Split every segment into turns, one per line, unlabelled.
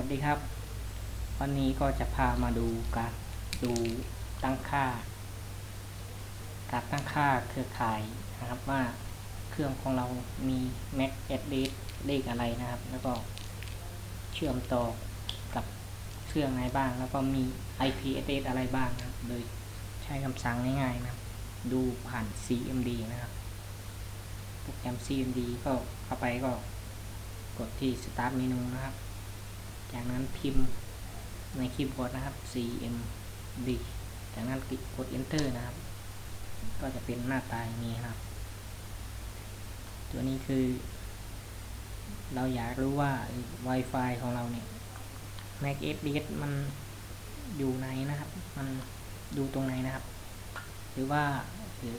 วัสดีครับ วันนี้ก็จะพามาดูการดูตั้งค่า การตั้งค่าเครือข่ายนะครับว่าเครื่องของเรามี MAC address เลขอะไรนะครับ แล้วก็เชื่อมต่อกับเครื่องไหนบ้าง แล้วก็มี IP address อะไรบ้างนะครับโดยใช้คำสั่งง่ายๆนะครับ ดูผ่าน CMD นะครับโปรแกรม CMD ก็เข้าไปก็กดที่ Start Menu นะครับ จากนั้นพิมพ์ในคีย์บอร์ดนะครับ CMD จากนั้นกด Enter นะครับ ก็จะเป็นหน้าตาอย่างนี้ครับ ตัวนี้คือ เราอยากรู้ว่า Wi-Fi ของเราเนี่ย MAC address มันอยู่ไหนนะครับ มันดูตรงไหนนะครับ หรือว่าหรือ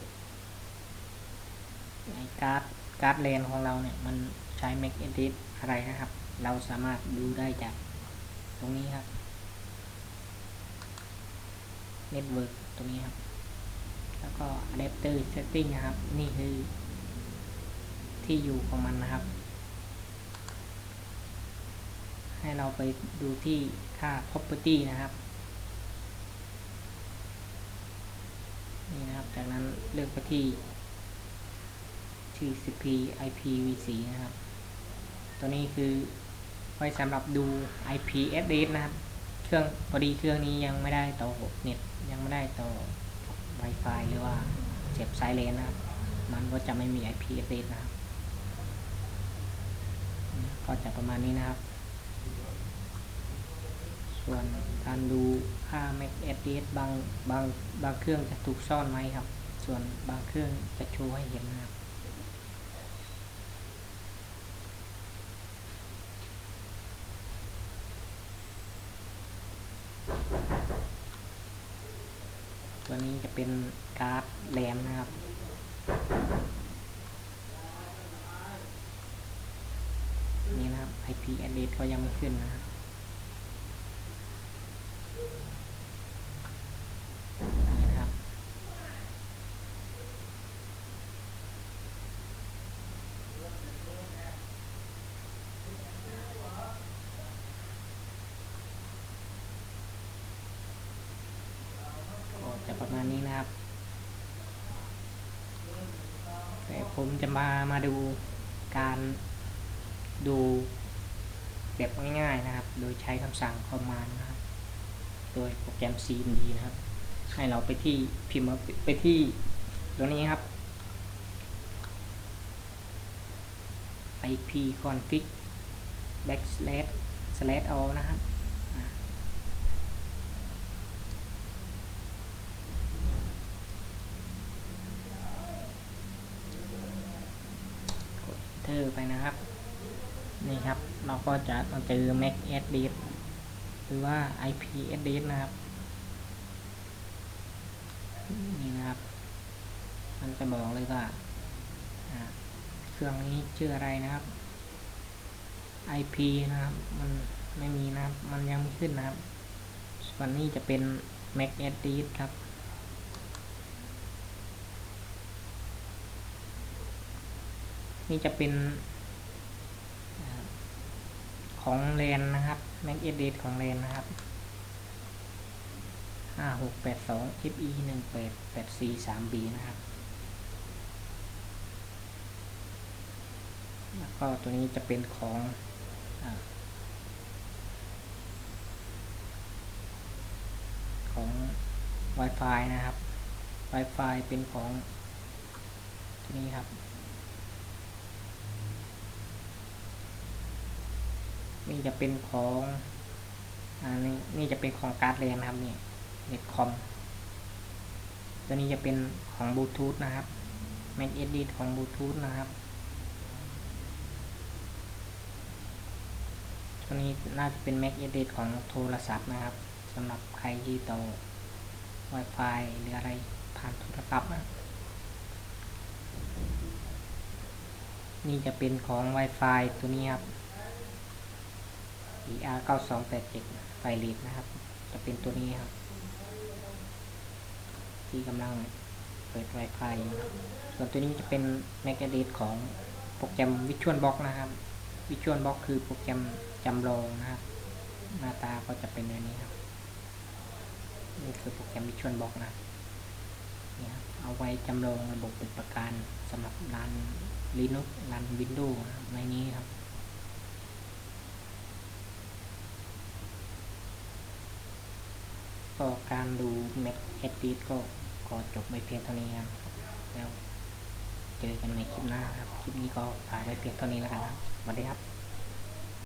ไอการ์ดการ์ดเลนของเราเนี่ย มันใช้ MAC address อะไรนะครับ เราสามารถดูได้จากตรงนี้ครับ Network ตรงนี้ครับ แล้วก็ Adapter Setting นะครับ นี่คือ ที่อยู่ของมันนะครับ ให้เราไปดูที่ค่า property นะครับ นี่นะครับ จากนั้นเลือกไปที่ TCP IPv4 นะครับ ตัวนี้คือ ไว้สำหรับดู IP address นะครับ เครื่องพอดีเครื่องนี้ยังไม่ได้ต่อเน็ตยังไม่ได้ต่อ Wi-Fi หรือว่าเสียบสายเลนนะครับ มันก็จะไม่มี IP address นะครับ ก็จะประมาณนี้นะครับ ส่วนการดูค่า MAC address บางบางบางเครื่องจะถูกซ่อนไว้ครับ ส่วนบางเครื่องจะโชว์ให้เห็นนะครับ ตัวนี้จะเป็นการ์ดแรมนะครับ นี่นะครับ IP address ก็ยังไม่ขึ้นนะครับ นี่นะครับ ก็จะประมาณ นี้นะครับ แต่ผมจะมามาดูการดูแบบง่ายๆนะครับ โดยใช้คำสั่ง command นะครับ โดยโปรแกรม CMD นะครับ ให้เราไปที่พิมพ์ไปที่ตัวนี้ครับ IP config backslash slash all นะครับอ่า กด enter ไปนะครับ นี่ครับ เราก็จะมาเจอ MAC address หรือว่า IP address นะครับ นี่นะครับ มันจะบอกเลยว่าเครื่องนี้ชื่ออะไรนะครับ IP นะครับ มันไม่มีนะครับ มันยังไม่ขึ้นนะครับ ส่วนนี้จะเป็น MAC address ครับ นี่จะเป็นของเลนนะครับ MAC address ของเลนนะครับห้าหกแปดสอง FE หนึ่งแปดแปดสี่สาม B นะครับ แล้วก็ตัวนี้จะเป็นของอของ Wi-Fi นะครับ Wi-Fi เป็นของตัวนี้ครับ นี่จะเป็นของอ่านี่นี่จะเป็นของการ์ดเลนนะครับนี่เน็ตคอมตัวนี้จะเป็นของบลูทูธนะครับ Mac Edit ของบลูทูธนะครับตัวนี้น่าจะเป็น Mac Edit ของโทรศัพท์นะครับสำหรับใครที่ต่อ Wi-Fi หรืออะไรผ่านโทรศัพท์นะนี่จะเป็นของ Wi-Fi ตัวนี้ครับ ER 9287ไฟลีดนะครับ จะเป็นตัวนี้ครับ ที่กำลังเปิด Wi-Fi อยู่นะส่วนตัวนี้จะเป็น Mac Edit ของโปรแกรม Visual Box นะครับ Visual Box คือโปรแกรมจำลองนะครับ หน้าตาก็จะเป็นแบบนี้ครับ นี่คือโปรแกรม Visual Box นะนี่ครับเอาไว้จำลองระบบปฏิบัติการสำหรับรัน Linux รัน Windows นะครับในนี้ครับ ก็การดู Mac e d i t ก็ก็จบไปเพียงเท่านี้ครับแล้วเจอกันในคลิปหน้าครับ คลิปนี้ก็ฝากไว้เพียงเท่านี้แล้วกันครับสวัสดีครับ